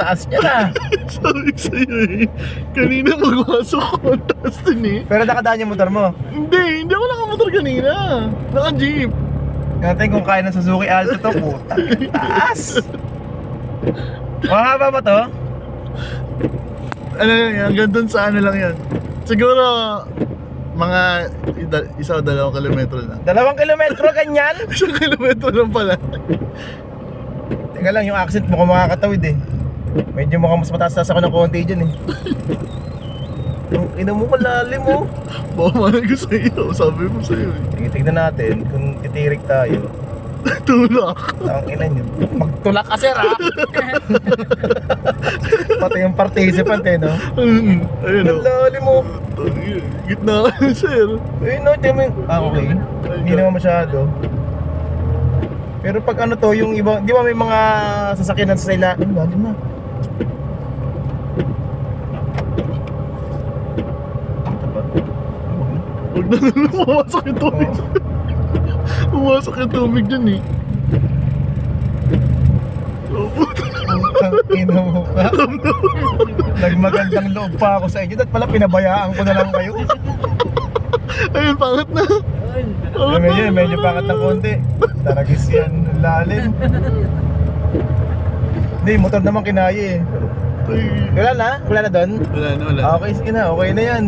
taas niya na. Sabi ko sa'yo eh. Kanina magpasok ko ang taas din eh. Pero nakadaan yung motor mo. Hindi, hindi ako nakamotor kanina. Naka-jeep. Natin kung kaya ng Suzuki Alto to, puta. Taas! Mahaba ba to? Ano yan, hanggang dun sa ano lang yan. Siguro, mga ida- isa o dalawang kilometro lang. Dalawang kilometro, ganyan? Isang kilometro lang pala. Teka lang, yung accent mo kung makakatawid eh. Medyo mukhang mas mataas ako ng konti dyan eh. Yung ina mo malalim mo. Baka malag ko sa'yo. Sabi mo sa'yo eh. Sige, tignan natin kung titirik tayo. Tulak. Ang ina nyo. Magtulak ka sir ha. Pati yung participant eh no. Mm, Ayun Ang o. lalim mo. Tangin, Gitna ka na, sir. Eh no, tingnan mo yung... Ah okay. Hindi naman masyado. Pero pag ano to, yung iba, di ba may mga sasakyan na sa ila, ang lalim na. Huwag na na pumasok yung tubig. Pumasok yung tubig dyan eh. Ang ina mo ka. Nagmagandang loob pa ako sa inyo. Dapat pala pinabayaan ko na lang kayo. Ayun, pangat na. Pero medyo, medyo pangat ng konti. Taragis yan, lalim. Hindi, motor naman kinaya eh. Wala na? Wala na doon? Wala na, wala. Okay, sige na. Okay na yan.